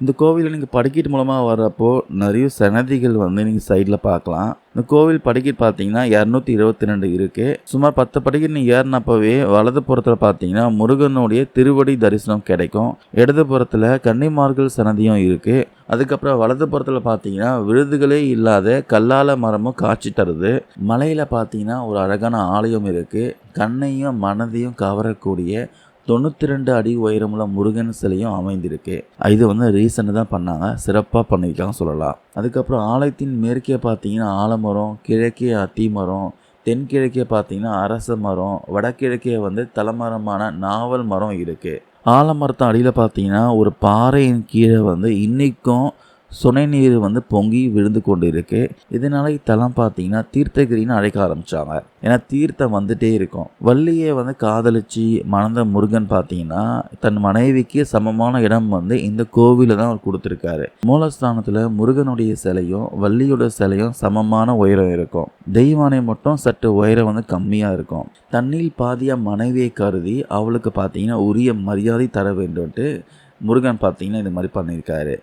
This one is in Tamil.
இந்த கோவிலில் நீங்கள் படிக்கட்டு மூலமாக வர்றப்போ நிறைய சன்னதிகள் வந்து நீங்கள் சைடில் பார்க்கலாம். இந்த கோவில் படிக்கட்டு பார்த்தீங்கன்னா இரநூத்தி இருபத்தி ரெண்டு இருக்குது சுமார் பத்து படிக்கட்டு நீங்கள் ஏறினப்பவே வலது புறத்தில் பார்த்தீங்கன்னா முருகனுடைய திருவடி தரிசனம் கிடைக்கும். இடது புறத்தில் கன்னிமார்கள் சன்னதியும் இருக்குது அதுக்கப்புறம் வலது புறத்தில் பார்த்தீங்கன்னா விருதுகளே இல்லாத கல்லால மரமும் காட்சி தருது. மலையில் பார்த்தீங்கன்னா ஒரு அழகான ஆலயம் இருக்குது கண்ணையும் மனதையும் கவரக்கூடிய தொண்ணூற்றி ரெண்டு அடி உயரமுள்ள முருகன் சிலையும் அமைந்திருக்கு. இது வந்து ரீசெண்டாக தான் பண்ணாங்க. சிறப்பாக பண்ணியிருக்காங்க சொல்லலாம். அதுக்கப்புறம் ஆலயத்தின் மேற்கே பார்த்தீங்கன்னா ஆலமரம் கிழக்கே அத்திமரம் தென்கிழக்கே பார்த்தீங்கன்னா அரச மரம் வடகிழக்கே வந்து தலைமரமான நாவல் மரம் இருக்குது ஆலமரத்தின் அடியில் பார்த்தீங்கன்னா ஒரு பாறையின் கீழே வந்து இன்றைக்கும் சுனை நீர் வந்து பொங்கி விழுந்து கொண்டு இருக்கு இதனால இத்தலம் பார்த்தீங்கன்னா தீர்த்தகிரின்னு அழைக்க ஆரம்பிச்சாங்க. ஏன்னா தீர்த்தம் வந்துட்டே இருக்கும். வள்ளியை வந்து காதலிச்சு மணந்த முருகன் பார்த்தீங்கன்னா தன் மனைவிக்கு சமமான இடம் வந்து இந்த கோவில தான் அவர் கொடுத்துருக்காரு. மூலஸ்தானத்தில் முருகனுடைய சிலையும் வள்ளியோட சிலையும் சமமான உயரம் இருக்கும். தெய்வானை மட்டும் சற்று உயரம் வந்து கம்மியாக இருக்கும். தண்ணியில் பாதியா மனைவியை கருதி அவளுக்கு பார்த்தீங்கன்னா உரிய மரியாதை தர வேண்டும்ட்டு முருகன் பார்த்தீங்கன்னா இந்த மாதிரி பண்ணியிருக்காரு.